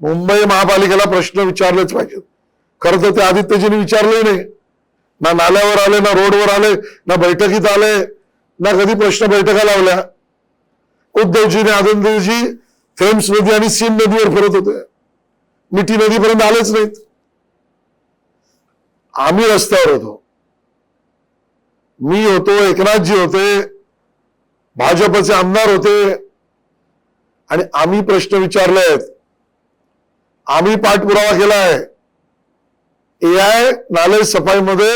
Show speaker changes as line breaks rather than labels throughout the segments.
मुंबई महापालिकेला प्रश्न विचारलेच पाहिजेत खरं तर ते आदित्यजींनी विचारले नाही. ना नाल्यावर आले ना रोडवर आले ना बैठकीत आले ना कधी प्रश्न बैठका लावल्या. उद्धवजीने आदित्यजी थेम्स नदी आणि सिम नदीवर फिरत होते. मिठी नदीपर्यंत आलेच नाहीत. आम्ही रस्त्यावर होतो. मी होतो एकनाथजी होते भाजपचे आमदार होते. आणि आम्ही प्रश्न विचारले आहेत आम्ही पाठपुरावा केलाय. आय नाले सफाईमध्ये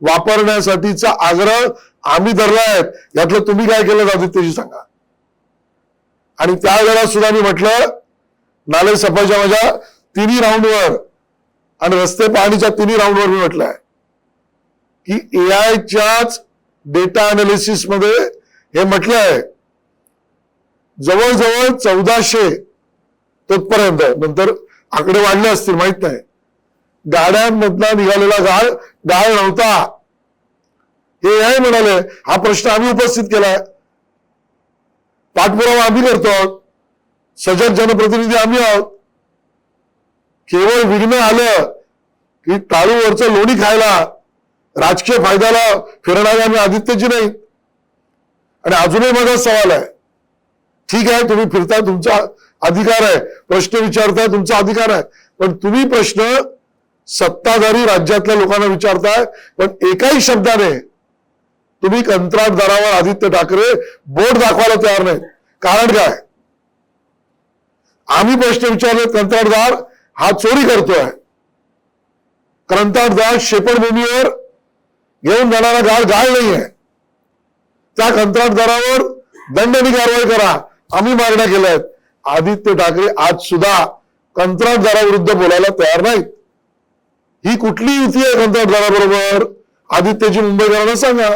वापरण्यासाठीचा आग्रह आम्ही धरलाय. यातलं तुम्ही काय केलं आदित्यजी सांगा. आणि त्यावेळेला सुद्धा मी म्हटलं नाले सफाईच्या माझ्या तिन्ही राऊंडवर आणि रस्ते पाहणीच्या तिन्ही राऊंडवर मी म्हटलंय. की ए आयच्याच डेटा अनालिसिसमध्ये हे म्हटलंय जवळजवळ चौदाशे तोपर्यंत नंतर आकडे वाढले असतील माहीत नाही. गाड्यांमधला निघालेला गाळ गाळ नव्हता. हे आहे म्हणाले हा प्रश्न आम्ही उपस्थित केलाय. पाठपुरावा आम्ही करतो. आहोत सजग जनप्रतिनिधी आम्ही आहोत. केवळ विघ्न आलं की टाळूवरचं लोणी खायला राजकीय फायद्याला फिरणारे आम्ही आदित्यजी नाही आणि अजूनही माझा सवाल आहे ठीक आहे, तुम्ही फिरता, तुमचा अधिकार आहे. प्रश्न विचारताय तुमचा अधिकार आहे. पण तुम्ही प्रश्न सत्ताधारी राज्यातल्या लोकांना विचारताय, पण एकाही शब्दाने तुम्ही कंत्राटदारावर आदित्य ठाकरे बोट दाखवायला तयार नाहीत. कारण काय? आम्ही प्रश्न विचारले, कंत्राटदार हा चोरी करतोय. कंत्राटदार शेपटभूमीवर घेऊन जाणारा गाळ गाळ नाहीये. त्या कंत्राटदारावर दंडनी कारवाई करा. आम्ही मागण्या केल्या आहेत. आदित्य ठाकरे आज सुद्धा कंत्राटदाराविरुद्ध बोलायला तयार नाहीत. ही कुठली युती आहे कंत्राटदाराबरोबर? आदित्यची मुंबईकरांना सांगा.